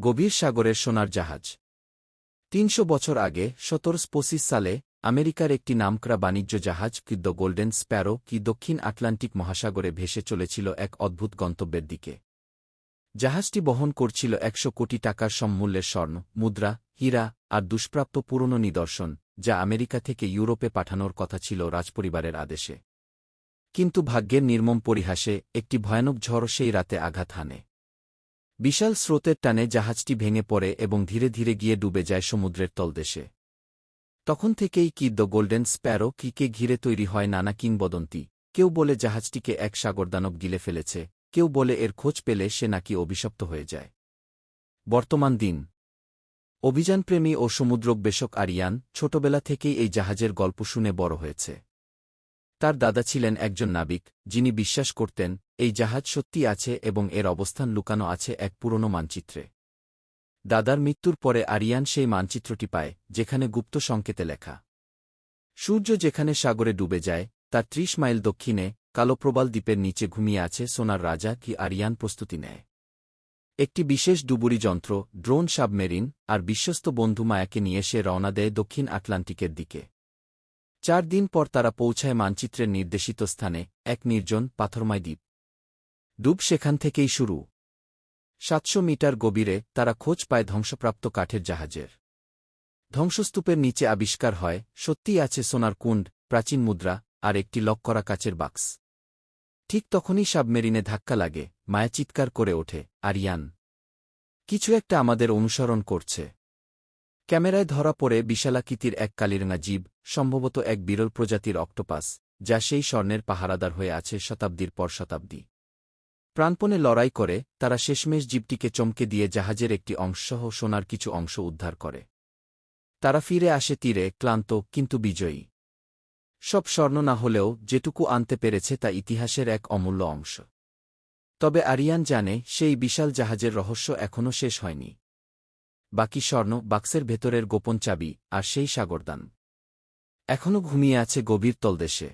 গভীর সাগরের সোনার জাহাজ। তিনশো বছর আগে, সতেরোশো পঁচিশ সালে, আমেরিকার একটি নামকরা বাণিজ্য জাহাজ, কি দ্য গোল্ডেন স্প্যারো, কি দক্ষিণ আটলান্টিক মহাসাগরে ভেসে চলেছিল এক অদ্ভুত গন্তব্যের দিকে। জাহাজটি বহন করছিল একশো কোটি টাকার সম্মূল্যের স্বর্ণ, মুদ্রা, হীরা, আর দুষ্প্রাপ্য পুরনো নিদর্শন, যা আমেরিকা থেকে ইউরোপে পাঠানোর কথা ছিল রাজপরিবারের আদেশে। কিন্তু ভাগ্যের নির্মম পরিহাসে, একটি ভয়ানক ঝড় সেই রাতে আঘাত হানে। বিশাল স্রোতের টানে জাহাজটি ভেঙে পড়ে এবং ধীরে ধীরে গিয়ে ডুবে যায় সমুদ্রের তলদেশে। তখন থেকেই কি দ্য গোল্ডেন স্প্যারো কিকে ঘিরে তৈরি হয় নানা কিংবদন্তি। কেউ বলে জাহাজটিকে এক সাগরদানব গিলে ফেলেছে, কেউ বলে এর খোঁজ পেলে সে নাকি অভিশপ্ত হয়ে যায়। বর্তমান দিন। অভিযানপ্রেমী ও সমুদ্রবেশক আরিয়ান ছোটবেলা থেকেই এই জাহাজের গল্প শুনে বড় হয়েছে। তার দাদা ছিলেন একজন নাবিক, যিনি বিশ্বাস করতেন, এই জাহাজ সত্যি আছে এবং এর অবস্থান লুকানো আছে এক পুরনো মানচিত্রে। দাদার মৃত্যুর পরে আরিয়ান সেই মানচিত্রটি পায়, যেখানে গুপ্ত সংকেতে লেখা। সূর্য যেখানে সাগরে ডুবে যায়, তার ত্রিশ মাইল দক্ষিণে কালোপ্রবাল দ্বীপের নিচে ঘুমিয়ে আছে সোনার রাজা কি আরিয়ান প্রস্তুতি নেয়। একটি বিশেষ ডুবুরি যন্ত্র, ড্রোন সাবমেরিন, আর বিশ্বস্ত বন্ধু মায়াকে নিয়ে সে রওনা দেয় দক্ষিণ আটলান্টিকের দিকে। চার দিন পর তারা পৌঁছায় মানচিত্রের নির্দেশিত স্থানে, এক নির্জন পাথরময় দ্বীপ। ডুব সেখান থেকেই শুরু। সাতশো মিটার গভীরে তারা খোঁজ পায় ধ্বংসপ্রাপ্ত কাঠের জাহাজের। ধ্বংসস্তূপের নিচে আবিষ্কার হয়, সত্যিই আছে সোনার কুণ্ড, প্রাচীন মুদ্রা, আর একটি লক করা কাচের বাক্স। ঠিক তখনই সাবমেরিনে ধাক্কা লাগে, মায়া চিৎকার করে ওঠে, আরিয়ান, কিছু একটা আমাদের অনুসরণ করছে। ক্যামেরায় ধরা পড়ে বিশালাকৃতির এক কালিরঙা জীব সম্ভবত এক বিরল প্রজাতির অক্টোপাস, যা সেই স্বর্ণের পাহারাদার হয়ে আছে শতাব্দীর পর শতাব্দী। প্রাণপণে লড়াই করে, তারা শেষমেশ জীবটিকে চমকে দিয়ে জাহাজের একটি অংশসহ সোনার কিছু অংশ উদ্ধার করে। তারা ফিরে আসে তীরে, ক্লান্ত, কিন্তু বিজয়ী। সব স্বর্ণ না হলেও যেটুকু আনতে পেরেছে তা ইতিহাসের এক অমূল্য অংশ। তবে আরিয়ান জানে, সেই বিশাল জাহাজের রহস্য এখনও শেষ হয়নি। বাকি স্বর্ণ বাক্সের ভেতরের গোপন চাবি আর সেই সাগরদান। এখনও ঘুমিয়ে আছে গভীর তলদেশে।